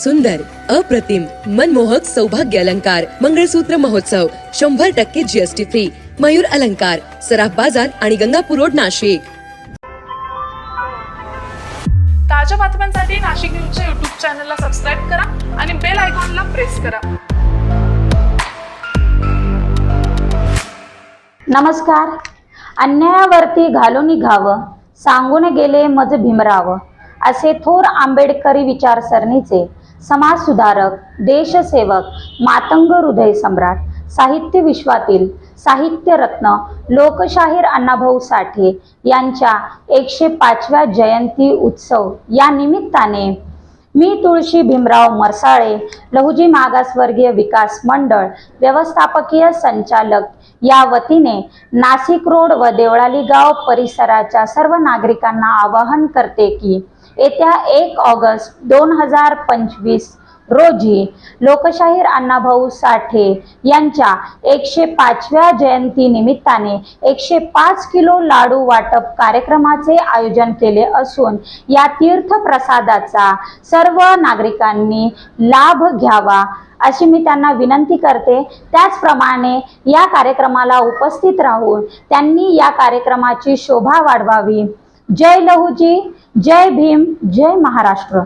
सुंदर अप्रतिम मनमोहक सौभाग्य अलंकार मंगळसूत्र महोत्सव शंभर टक्के जीएसटी फ्री मयूर अलंकार सराफ बाजार आणि गंगापूर रोड नाशिक. ताज्या बातम्यांसाठी नाशिक न्यूजच्या युट्यूब चॅनलला सबस्क्राईब करा आणि बेल आयकॉनला प्रेस करा. नमस्कार. अन्यायावरती घालून निघावं सांगून गेले मज भीमराव असे थोर आंबेडकरी विचारसरणीचे समाज सुधारक देशसेवक मातंग हृदय सम्राट साहित्य विश्वातील साहित्यरत्न लोकशाहीर अण्णाभाऊ साठे यांच्या एकशे पाचव्या जयंती उत्सव या निमित्ताने मी तुळशी भीमराव मरसाळे लहुजी मागासवर्गीय विकास मंडळ व्यवस्थापकीय संचालक या वतीने नाशिक रोड व देवळाली गाव परिसराच्या सर्व नागरिकांना आवाहन करते की येत्या एक ऑगस्ट दोन हजार पंचवीस रोजी लोकशाहीर अण्णाभाऊ साठे यांच्या एकशे पाचव्या जयंती निमित्ताने एकशे पाच किलो लाडू वाटप कार्यक्रमाचे आयोजन केले असून या तीर्थ प्रसादाचा सर्व नागरिकांनी लाभ घ्यावा अशी मी त्यांना विनंती करते. त्याचप्रमाणे या कार्यक्रमाला उपस्थित राहून त्यांनी या कार्यक्रमाची शोभा वाढवावी. जय लहूजी. जय भीम जय महाराष्ट्र.